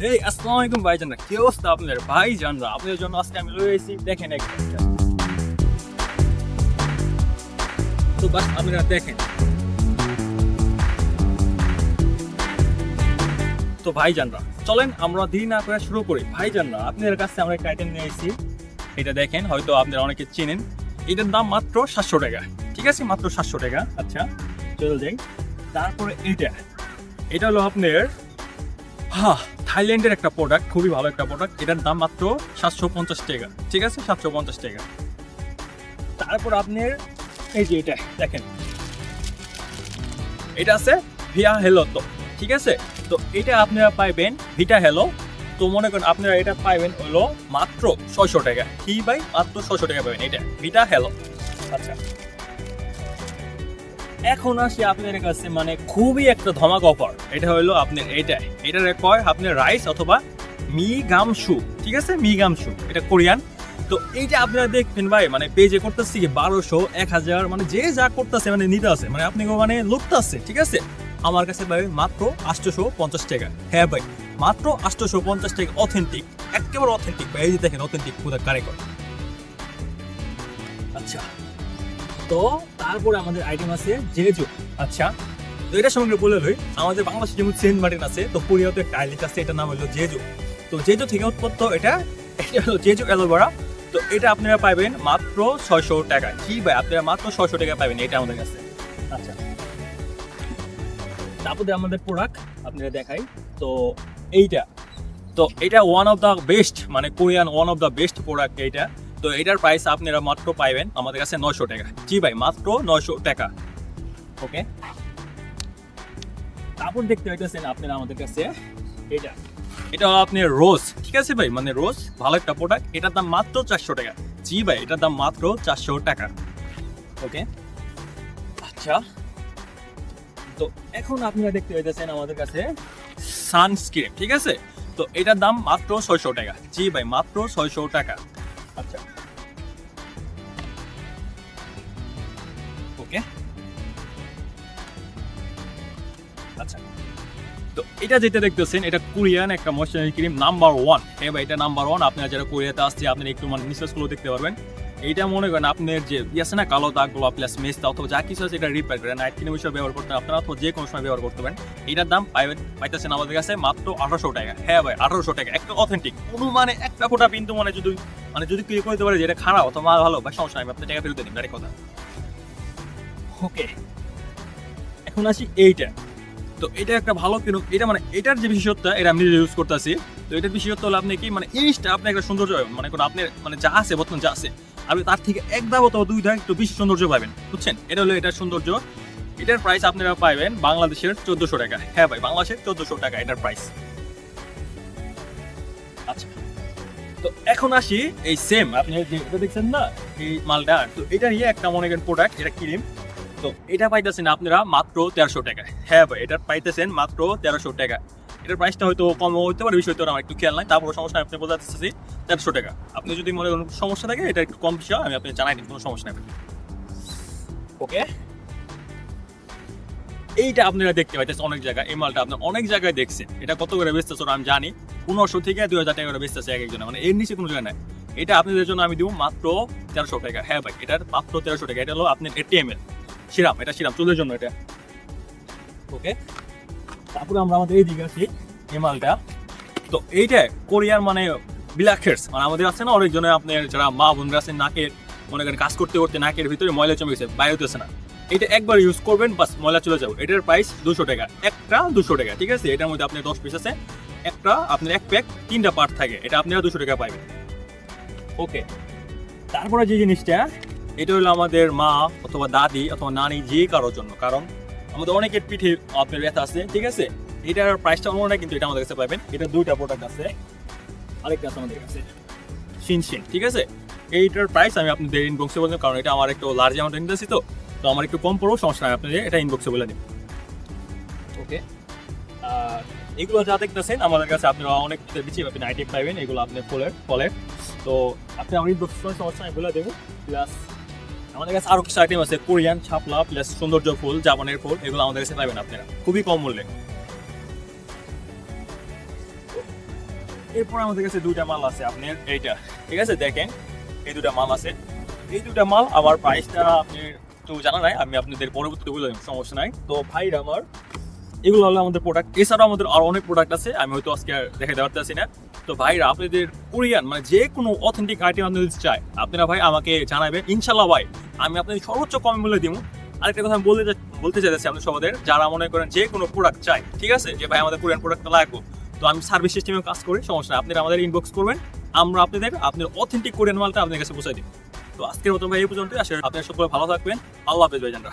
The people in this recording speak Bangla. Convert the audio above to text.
এই আসসালামু আলাইকুম ভাইজানরা কি অবস্থা আপনাদের ভাইজানরা আপনাদের জন্য আজকে আমি এসেছি দেখেন একটা তো বাস আপনারা দেখেন তো ভাইজানরা চলেন আমরা দেরি না করে শুরু করি ভাইজানরা আপনাদের কাছে আমরা একটা আইটেম নিয়ে এসেছি এটা দেখেন হয়তো আপনারা অনেকে চেনেন এটার দাম মাত্র সাতশো টাকা ঠিক আছে মাত্র সাতশো টাকা আচ্ছা চলে যাই তারপরে এইটা এটা হলো আপনার হ্যাঁ থাইল্যান্ডের একটা প্রোডাক্ট খুবই ভালো একটা প্রোডাক্ট এটার দাম মাত্র সাতশো পঞ্চাশ টাকা। ঠিক আছে? সাতশো পঞ্চাশ টাকা। তারপর আপনার, এই যে এটা, দেখেন। এটা আছে ভিয়া হেলো তো ঠিক আছে? তো এটা আপনারা পাইবেন ভিটা হেলো তো মনে করেন আপনারা এটা পাইবেন হলো মাত্র ছয়শো টাকা। কি ভাই? মাত্র ছয়শো টাকা পাবেন এটা ভিটা হেলো আচ্ছা। এখন আসি আপনাদের কাছে মানে খুবই একটা ধমাক অফার। এটা হলো আপনার এইটা এটার কয়, আপনার রাইস অথবা মি গাম শু ঠিক আছে? মি গাম শু এটা কোরিয়ান। তো এইটা আপনারা দেখবেন ভাই মানে পেজে করতেছি কি বারোশো, এক হাজার মানে যে যা করতেছে মানে নিতে আছে মানে আপনি মানে লুকতে আছে, ঠিক আছে? আমার কাছে ভাই মাত্র আটশোশো পঞ্চাশ টাকা। হ্যাঁ ভাই, মাত্র আটশোশো পঞ্চাশ টাকা অথেন্টিক একেবারে অথেন্টিক ভাই, এই যে দেখেন অথেন্টিক পুরো কারিগর আচ্ছা। তো তারপরে আমাদের আইটেম আছে জেজু আচ্ছা তো এটা সঙ্গে বলে লই, আমাদের বাংলাদেশে যেমন সেন্ট মার্টিন আছে, তো কোরিয়াতে একটা আইল্যান্ড আছে, এটার নাম হলো জেজু তো জেজু থেকে উৎপত্ত এটা এটা হলো জেজু অ্যালোভেরা। তো এটা আপনারা পাবেন মাত্র ছয়শো টাকা। কি ভাই, আপনারা মাত্র ছয়শো টাকা পাবেন এটা আমাদের কাছে। আচ্ছা। তারপরে আমাদের প্রোডাক্ট আপনারা দেখাই। তো এইটা, তো এটা ওয়ান অফ দ্য বেস্ট মানে Korean one of the best product এইটা। তো এটার প্রাইস আপনারা মাত্র পাইবেন আমাদের কাছে নয়শো টাকা। জি ভাই, মাত্র নয়শো টাকা। ওকে তারপর দেখতে পাইতেছেন আপনারা আমাদের কাছে এটা। এটা আপনি রোজ ঠিক আছে ভাই? মানে রোজ ভালো একটা প্রোডাক্ট এটার দাম মাত্র চারশো টাকা। জি ভাই, এটার দাম মাত্র চারশো টাকা। ওকে আচ্ছা। তো এখন আপনারা দেখতে পাইতেছেন আমাদের কাছে সানস্ক্রিন ঠিক আছে? তো এটার দাম মাত্র ছয়শো টাকা। জি ভাই, মাত্র ছয়শো টাকা। আচ্ছা। ওকে। আচ্ছা। তো এটা যেটা দেখতেছেন, এটা কোরিয়ান একটা ময়শ্চারাইজার ক্রিম, নাম্বার ওয়ান। হ্যাঁ ভাই, এটা নাম্বার ওয়ান। আপনারা যারা কোরিয়াতে আসছে আপনি একটু মানে নিঃশ্বাসগুলো দেখতে পারবেন। এইটা মনে করেন আপনার যে আছে না কালো দাগগুলো প্লাস মেস্তা অথবা যা কিছু আছে এটা রিপেয়ার করে নাইট ক্রিম হিসেবে ব্যবহার করতে আপনারা অথবা যে কোনো সময় ব্যবহার করতে পারেন। এটার দাম পাইতেছেন আমাদের কাছে মাত্র আঠারোশো টাকা। হ্যাঁ ভাই, আঠারোশো টাকা। একটা অথেন্টিক কোনো মানে একটা ফোটা কিন্তু মানে যদি মানে যদি ক্লিক করতে পারে যে এটা খারাপ, অথবা ভালো বা সমস্যা নাই আপনি টাকা ফেরত দিন ডাইরেক্ট কথা। ওকে এখন আসি এইটা। তো এটা একটা ভালো কিনুক এটা মানে এটার যে বিশেষত্ব এটা আমি ইউজ করতেছি। তো এটার বিশেষত্ব হলো আপনি কি মানে জিনিসটা আপনি একটা সৌন্দর্য মানে কোনো আপনার মানে যা আছে, বর্তমান যা আছে। আপনি তার থেকে এক ধাপ অথবা দুই ধাপ একটু বেশি সৌন্দর্য পাবেন, বুঝছেন? এটা হলো এটার সৌন্দর্য। এটার প্রাইস আপনারা পাবেন বাংলাদেশের চোদ্দশো টাকা। হ্যাঁ ভাই, বাংলাদেশের চোদ্দশো টাকা এটার প্রাইস আচ্ছা তো এখন আসি এই সেম আপনি যে এটা দেখছেন না, এই মালটা, তো এটা নিয়ে একটা মনে করেন প্রোডাক্ট এটা ক্রিম তো এটা পাইতেছেন আপনারা মাত্র তেরোশো টাকা হ্যাঁ ভাই, এটা পাইতেছেন মাত্র তেরোশো টাকা এটার প্রাইসটা হয়তো কম হতে পারে বিষয় আমার একটু খেয়াল নাই। তারপর সমস্যা আপনি বোঝাতেছি তেরোশো টাকা। আপনি যদি মনে করেন সমস্যা থাকে, এটা একটু কম বিষয়, আমি আপনি জানাই কোনো সমস্যা নেই। ওকে এইটা আপনারা দেখতে পাইতেছেন অনেক জায়গায়, এই মালটা আপনার অনেক জায়গায় দেখছেন। এটা কত করে বেচতেছে আমি জানি, পনেরোশো থেকে দুই হাজার টাকা করে বেচতেছে এক একজনে মানে এর নিচে কোনো জায়গায় নাই। এটা আপনাদের জন্য আমি দিব মাত্র তেরোশো টাকা। হ্যাঁ ভাই, এটার মাত্র তেরোশো টাকা, এটা হলো আপনার এটিএম এর সিরাম এটা সিরাম চুলের জন্য এটা। ওকে তারপরে আমরা আমাদের এই দিকে আছি, এই মালটা। তো এইটা কোরিয়ার মানে বিলাক্ষের মানে আমাদের আছে না, অনেকজনে আপনার যারা মা বোনরা আছেন নাকের, মনে করেন কাজ করতে করতে নাকের ভিতরে ময়লা জমে গেছে বাইরে হতেছে না। এটা একবার ইউজ করবেন, বাস ময়লা চলে যাবে। এটার প্রাইস দুশো টাকা, একটা দুশো টাকা, ঠিক আছে? এটার মধ্যে আপনার দশ পিস আছে, একটা আপনার এক প্যাক তিনটা পার্ট থাকে, এটা আপনারা দুশো টাকা পাইবেন। ওকে তারপরে যে জিনিসটা, এটা হলো আমাদের মা অথবা দাদি অথবা নানি যে কারোর জন্য, কারণ আমাদের অনেকের পিঠে আপনার ব্যথা আছে, ঠিক আছে? এটার প্রাইসটা অন্য কিন্তু এটা আমাদের কাছে পাবেন। এটা দুইটা প্রোডাক্ট আছে। আরেকটা আছে আমাদের কাছে। শিন ঠিক আছে? এইটার প্রাইস আমি আপনাদের ইনবক্সে বললাম কারণ এটা আমার একটু লার্জ অ্যামাউন্ট নিতেছি তো। তো আমার একটু কম পড়ব, সমস্যা নাই, আপনাদের এটা ইনবক্সে বলে দিন ওকে আর এগুলো যা দেখতেছেন, আমাদের কাছে আপনারা অনেক বেশি পাবেন আইটেম পাইবেন এগুলো আপনি ফলের ফলের তো আপনি আমার ইনবক্স সমস্যা নাই, বলে দেবো। প্লাস আমাদের কাছে আরও কিছু আইটেম আছে, কোরিয়ান ছাপলা প্লাস সৌন্দর্য ফুল, জাপানের ফুল, এগুলো আমাদের কাছে পাবেন আপনারা। খুবই কম মূল্যে। এরপর আমাদের কাছে দুইটা মাল আছে আপনার, এইটা। ঠিক আছে, দেখেন, এই দুটা মাল আছে। এই দুটা মাল আমার প্রাইসটা আপনি তো জানা নাই, আমি আপনাদের পরবর্তীতে বলে সমস্যা নাই। তো ভাইরা আমার, এগুলো হলো আমাদের প্রোডাক্ট এছাড়াও আমাদের আরও অনেক প্রোডাক্ট আছে, আমি হয়তো আজকে আর দেখাতে পারতেছি না। তো ভাইরা আপনাদের কোরিয়ান মানে যে কোনো অথেন্টিক আইটেম আপনাদের যদি চাই আপনারা ভাই আমাকে জানাবেন। ইনশাল্লাহ ভাই, আমি আপনাদের সর্বোচ্চ কম মূল্যে দিব। আরেকটা কথা আমি বলতে বলতে চাইতেছি আপনাদের সবাদের, যারা মনে করেন যে কোনো প্রোডাক্ট চাই ঠিক আছে? যে ভাই আমাদের কোরিয়ান প্রোডাক্ট লাগবে। তো আমি সার্ভিস সিস্টেমে কাজ করি, সমস্যা আপনারা আমাদের ইনবক্স করবেন, আমরা আপনাদের আপনার অথেন্টিক কোরিয়ান মালটা আপনাদের কাছে পৌঁছে দিই তো আজকের মতো ভাই এই পর্যন্ত আসলে আপনারা সকলে ভালো থাকবেন। আল্লাহ হাফেজ ভাইজানরা।